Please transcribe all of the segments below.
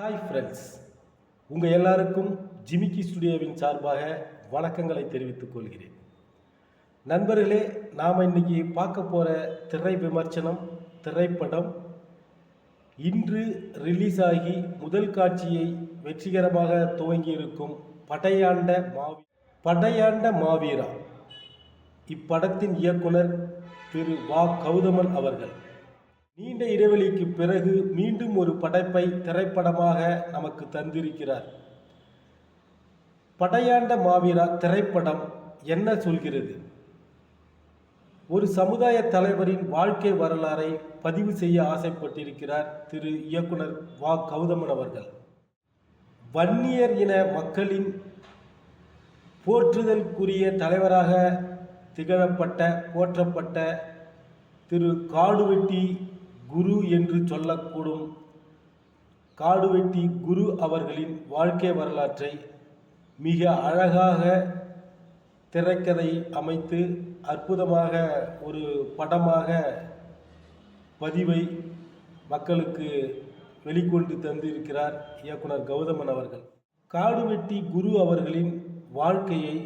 Hi friends உங்கள் எல்லாருக்கும் ஜிமிக்கி ஸ்டுடியோவின் சார்பாக வணக்கங்களை தெரிவித்துக் கொள்கிறேன். நண்பர்களே நாம் இன்னைக்கு பார்க்க போகிற திரை விமர்சனம் திரைப்படம் இன்று ரிலீஸ் ஆகி முதல் காட்சியை வெற்றிகரமாக துவங்கியிருக்கும் படையாண்ட மாவி படையாண்ட மாவீரா. இப்படத்தின் இயக்குனர் திரு வா கௌதமன் அவர்கள். நீண்ட இடைவெளிக்கு பிறகு மீண்டும் ஒரு படைப்பை திரைப்படமாக நமக்கு தந்திருக்கிறார். படையாண்ட மாவீரா திரைப்படம் என்ன சொல்கிறது? ஒரு சமுதாய தலைவரின் வாழ்க்கை வரலாறை பதிவு செய்ய ஆசைப்பட்டிருக்கிறார் திரு இயக்குனர் வா. கௌதமன் அவர்கள். வன்னியர் இன மக்களின் போற்றுதலுக்குரிய தலைவராக திகழப்பட்ட போற்றப்பட்ட திரு காடுவெட்டி குரு என்று சொல்லக்கூடும். காடுவெட்டி குரு அவர்களின் வாழ்க்கை வரலாற்றை மிக அழகாக திரைக்கதை அமைத்து அற்புதமாக ஒரு படமாக பதிவை மக்களுக்கு வெளிக்கொண்டு தந்திருக்கிறார் இயக்குனர் கௌதமன் அவர்கள். காடுவெட்டி குரு அவர்களின் வாழ்க்கையை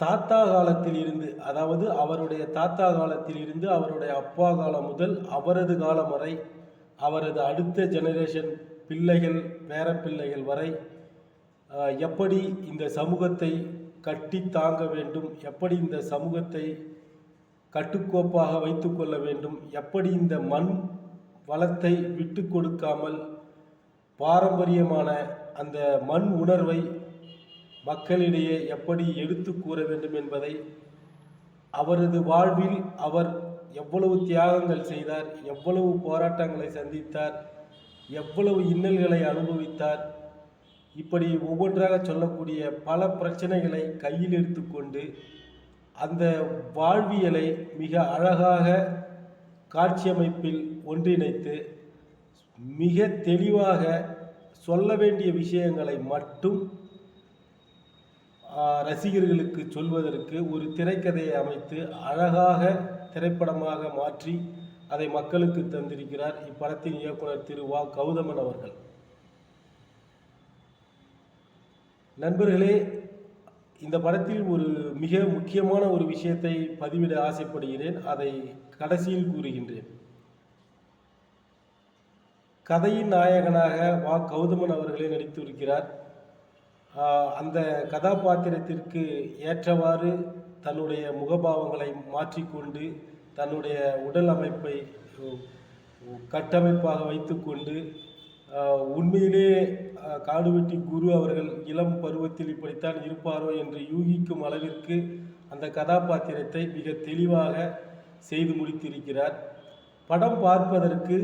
தாத்தா காலத்தில் இருந்து அதாவது அவருடைய தாத்தா காலத்தில் இருந்து அவருடைய அப்பா காலம் முதல் அவரது காலம் வரை அவரது அடுத்த ஜெனரேஷன் பிள்ளைகள் பேர பிள்ளைகள் வரை எப்படி இந்த சமூகத்தை கட்டி தாங்க வேண்டும் எப்படி இந்த சமூகத்தை கட்டுக்கோப்பாக வைத்துக்கொள்ள வேண்டும் எப்படி இந்த மண் வளத்தை விட்டு கொடுக்காமல் பாரம்பரியமான அந்த மண் உணர்வை மக்களிடையே எப்படி எடுத்து கூற வேண்டும் என்பதை அவரது வாழ்வில் அவர் எவ்வளவு தியாகங்கள் செய்தார் எவ்வளவு போராட்டங்களை சந்தித்தார் எவ்வளவு இன்னல்களை அனுபவித்தார் இப்படி ஒவ்வொன்றாக சொல்லக்கூடிய பல பிரச்சனைகளை கையில் எடுத்துக்கொண்டு அந்த வாழ்வியலை மிக அழகாக காட்சியமைப்பில் ஒன்றிணைத்து மிக தெளிவாக சொல்ல வேண்டிய விஷயங்களை மட்டும் ரசிகர்களுக்கு சொல்வதற்கு ஒரு திரைக்கதையை அமைத்து அழகாக திரைப்படமாக மாற்றி அதை மக்களுக்கு தந்திருக்கிறார் இப்படத்தின் இயக்குனர் திரு வா. கௌதமன் அவர்கள். நண்பர்களே இந்த படத்தில் ஒரு மிக முக்கியமான ஒரு விஷயத்தை பதிவிட ஆசைப்படுகிறேன். அதை கடைசியில் கூறுகின்றேன். கதையின் நாயகனாக வா. கௌதமன் அவர்களே நடித்திருக்கிறார். அந்த கதாபாத்திரத்திற்கு ஏற்றவாறு தன்னுடைய முகபாவங்களை மாற்றிக்கொண்டு தன்னுடைய உடல் அமைப்பை கட்டமைப்பாக வைத்துக்கொண்டு உண்மையிலே காடுவெட்டி குரு அவர்கள் இளம் பருவத்தில் இப்படித்தான் இருப்பாரோ என்று யூகிக்கும் அளவிற்கு அந்த கதாபாத்திரத்தை மிக தெளிவாக செய்து முடித்திருக்கிறார். படம் பார்ப்பதற்கு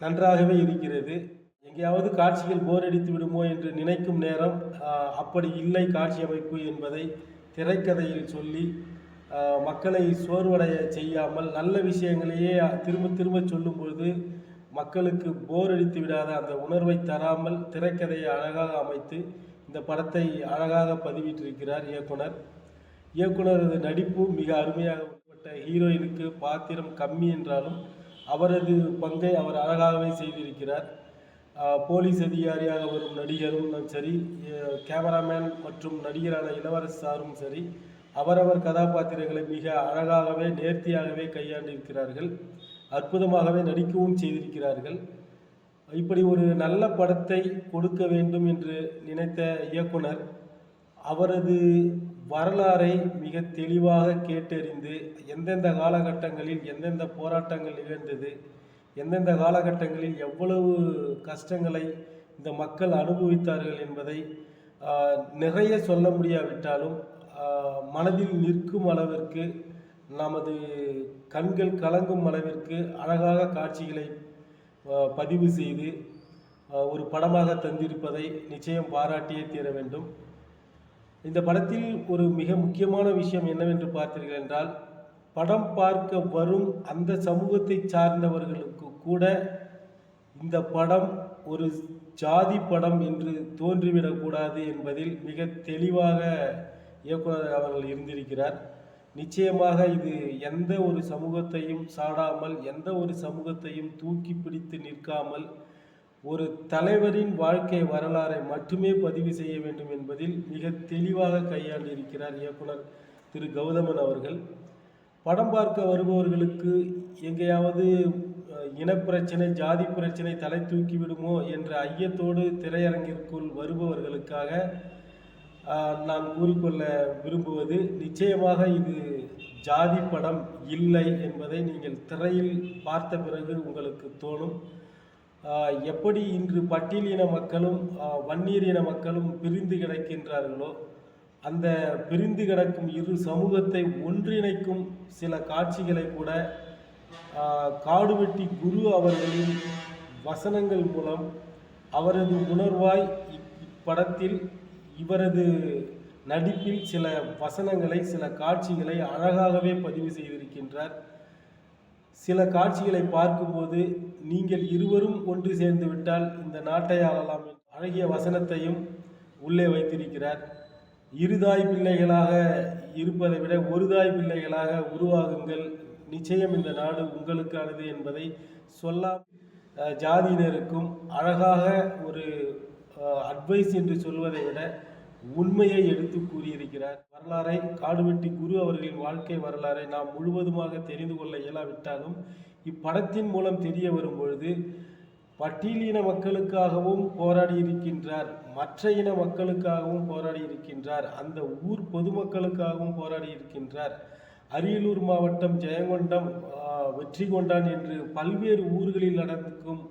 நன்றாகவே இருக்கிறது. எங்கேயாவது காட்சிகள் போர் அடித்து விடுமோ என்று நினைக்கும் நேரம் அப்படி இல்லை காட்சி அமைப்பு என்பதை திரைக்கதையில் சொல்லி மக்களை சோர்வடைய செய்யாமல் நல்ல விஷயங்களையே திரும்ப திரும்ப சொல்லும்பொழுது மக்களுக்கு போர் அடித்து விடாத அந்த உணர்வை தராமல் திரைக்கதையை அழகாக அமைத்து இந்த படத்தை அழகாக பதிவிட்டிருக்கிறார் இயக்குனர். இயக்குனரது நடிப்பு மிக அருமையாக உட்பட்ட ஹீரோயினுக்கு பாத்திரம் கம்மி என்றாலும் அவரது பங்கை அவர் அழகாகவே செய்திருக்கிறார். போலீஸ் அதிகாரியாக வரும் நடிகரும் சரி கேமராமேன் மற்றும் நடிகரான இளவரசு சாரும் சரி அவரவர் கதாபாத்திரங்களை மிக அழகாகவே நேர்த்தியாகவே கையாண்டிருக்கிறார்கள். அற்புதமாகவே நடிக்கவும் செய்திருக்கிறார்கள். இப்படி ஒரு நல்ல படத்தை கொடுக்க வேண்டும் என்று நினைத்த இயக்குனர் அவரது வரலாறை மிக தெளிவாக கேட்டறிந்து எந்தெந்த காலகட்டங்களில் எந்தெந்த போராட்டங்கள் நிகழ்ந்தது எந்தெந்த காலகட்டங்களில் எவ்வளவு கஷ்டங்களை இந்த மக்கள் அனுபவித்தார்கள் என்பதை நிறைய சொல்ல முடியாவிட்டாலும் மனதில் நிற்கும் அளவிற்கு நமது கண்கள் கலங்கும் அளவிற்கு அழகாக காட்சிகளை பதிவு செய்து ஒரு படமாக தந்திருப்பதை நிச்சயம் பாராட்டியே தீர வேண்டும். இந்த படத்தில் ஒரு மிக முக்கியமான விஷயம் என்னவென்று பார்த்தீர்கள் என்றால் படம் பார்க்க வரும் அந்த சமூகத்தை சார்ந்தவர்களுக்கு கூட இந்த படம் ஒரு ஜாதி படம் என்று தோன்றிவிடக்கூடாது என்பதில் மிக தெளிவாக இயக்குனர் அவர்கள் இருந்திருக்கிறார். நிச்சயமாக இது எந்த ஒரு சமூகத்தையும் சாடாமல் எந்த ஒரு சமூகத்தையும் தூக்கி பிடித்து நிற்காமல் ஒரு தலைவரின் வாழ்க்கை வரலாறை மட்டுமே பதிவு செய்ய வேண்டும் என்பதில் மிக தெளிவாக கையாண்டிருக்கிறார் இயக்குனர் திரு கௌதமன் அவர்கள். படம் பார்க்க வருபவர்களுக்கு எங்கேயாவது இனப்பிரச்சனை ஜாதி பிரச்சனை தலை தூக்கி விடுமோ என்ற ஐயத்தோடு திரையரங்கிற்குள் வருபவர்களுக்காக நான் கூறிக்கொள்ள விரும்புவது நிச்சயமாக இது ஜாதி படம் இல்லை என்பதை நீங்கள் திரையில் பார்த்த பிறகு உங்களுக்கு தோணும். எப்படி இன்று பட்டியலின மக்களும் வன்னியர் இன மக்களும் பிரிந்து கிடக்கின்றார்களோ அந்த பிரிந்து கிடக்கும் இரு சமூகத்தை ஒன்றிணைக்கும் சில காட்சிகளை கூட காடுவெட்டி குரு அவர்களின் வசனங்கள் மூலம் அவரது உணர்வாய் இப்- இப்படத்தில் இவரது நடிப்பில் சில வசனங்களை சில காட்சிகளை அழகாகவே பதிவு செய்திருக்கின்றார். சில காட்சிகளை பார்க்கும்போது நீங்கள் இருவரும் ஒன்று சேர்ந்து விட்டால் இந்த நாட்டை ஆளலாம் அழகிய வசனத்தையும் உள்ளே வைத்திருக்கிறார். இருதாய் பிள்ளைகளாக இருப்பதை விட ஒரு தாய் பிள்ளைகளாக உருவாகுங்கள் நிச்சயம் இந்த நாடு உங்களுக்கானது என்பதை சொல்லாம் ஜாதியினருக்கும் அழகாக ஒரு அட்வைஸ் என்று சொல்வதை விட உண்மையை எடுத்து கூறியிருக்கிறார். வரலாறை காடுவெட்டி குரு அவர்களின் வாழ்க்கை வரலாறை நாம் முழுவதுமாக தெரிந்து கொள்ள இயலாவிட்டாலும் இப்படத்தின் மூலம் தெரிய வரும் பொழுது பட்டியலின மக்களுக்காகவும் போராடி இருக்கின்றார் மற்ற இன மக்களுக்காகவும் போராடி இருக்கின்றார் அந்த ஊர் பொதுமக்களுக்காகவும் போராடி இருக்கின்றார். அரியலூர் மாவட்டம் ஜெயங்கொண்டம் வெற்றி கொண்டான் என்று பல்வேறு ஊர்களில் நடக்கும்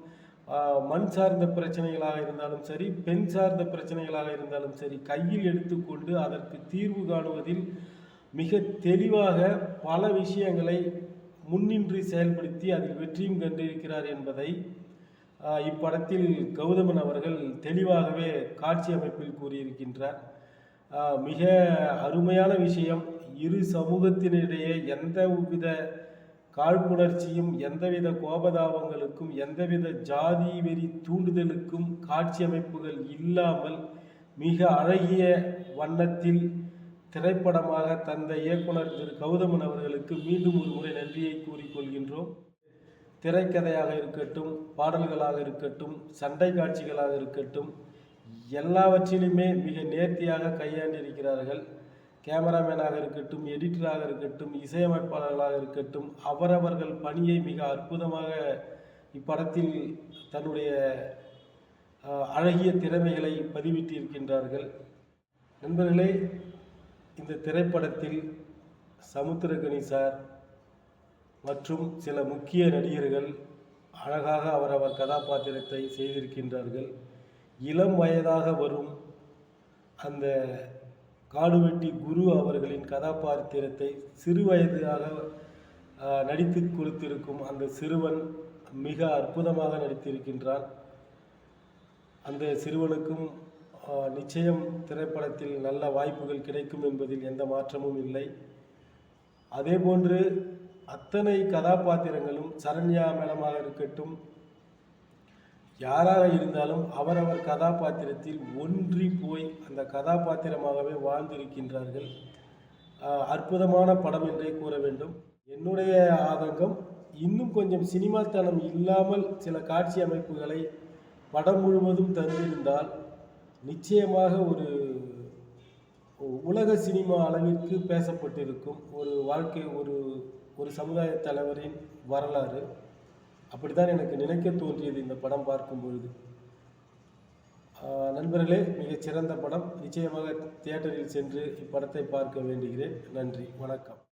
மண் சார்ந்த பிரச்சனைகளாக இருந்தாலும் சரி பெண் சார்ந்த பிரச்சனைகளாக இருந்தாலும் சரி கையில் எடுத்துக்கொண்டு அதற்கு தீர்வு காணுவதில் மிக தெளிவாக பல விஷயங்களை முன்னின்று செயல்படுத்தி அதில் வெற்றியும் கண்டிருக்கிறார் என்பதை இப்படத்தில் கௌதமன் அவர்கள் தெளிவாகவே காட்சி அமைப்பில் கூறியிருக்கின்றார். மிக அருமையான விஷயம். இரு சமூகத்தினிடையே எந்தவித காழ்ப்புணர்ச்சியும் எந்தவித கோபதாபங்களுக்கும் எந்தவித ஜாதி வெறி தூண்டுதலுக்கும் காட்சி அமைப்புகள் இல்லாமல் மிக அழகிய வண்ணத்தில் திரைப்படமாக தந்த இயக்குனர் திரு. கௌதமன் அவர்களுக்கு மீண்டும் ஒரு முறை நன்றியை கூறிக்கொள்கின்றோம் திரைக்கதையாக இருக்கட்டும் பாடல்களாக இருக்கட்டும் சண்டை காட்சிகளாக இருக்கட்டும் எல்லாவற்றிலுமே மிக நேர்த்தியாக கையாண்டிருக்கிறார்கள். கேமராமேனாக இருக்கட்டும் எடிட்டராக இருக்கட்டும் இசையமைப்பாளர்களாக இருக்கட்டும் அவரவர்கள் பணியை மிக அற்புதமாக இப்படத்தில் தன்னுடைய அழகிய திறமைகளை பதிவிட்டிருக்கின்றார்கள். நண்பர்களே இந்த திரைப்படத்தில் சமுத்திரகனி சார் மற்றும் சில முக்கிய நடிகர்கள் அழகாக அவரவர் கதாபாத்திரத்தை செய்திருக்கின்றார்கள். இளம் வயதாக வரும் அந்த காடுவெட்டி குரு அவர்களின் கதாபாத்திரத்தை சிறுவயதாக நடித்து கொடுத்திருக்கும் அந்த சிறுவன் மிக அற்புதமாக நடித்திருக்கின்றான். அந்த சிறுவனுக்கும் நிச்சயம் திரைப்படத்தில் நல்ல வாய்ப்புகள் கிடைக்கும் என்பதில் எந்த மாற்றமும் இல்லை. அதேபோன்று அத்தனை கதாபாத்திரங்களும் சரண்யா மேடமாக இருக்கட்டும் யாராக இருந்தாலும் அவரவர் கதாபாத்திரத்தில் ஒன்றி போய் அந்த கதாபாத்திரமாகவே வாழ்ந்திருக்கின்றார்கள். அற்புதமான படம் என்றே கூற வேண்டும். என்னுடைய ஆதங்கம் இன்னும் கொஞ்சம் சினிமாத்தனம் இல்லாமல் சில காட்சி அமைப்புகளை படம் முழுவதும் தந்திருந்தால் நிச்சயமாக ஒரு உலக சினிமா அளவிற்கு பேசப்பட்டிருக்கும் ஒரு வாழ்க்கை ஒரு ஒரு சமுதாய தலைவரின் வரலாறு. அப்படித்தான் எனக்கு நினைக்க தோன்றியது இந்த படம் பார்க்கும் பொழுது நண்பர்களே மிகச்சிறந்த படம். நிச்சயமாக தியேட்டரில் சென்று இப்படத்தை பார்க்க வேண்டுகிறேன். நன்றி. வணக்கம்.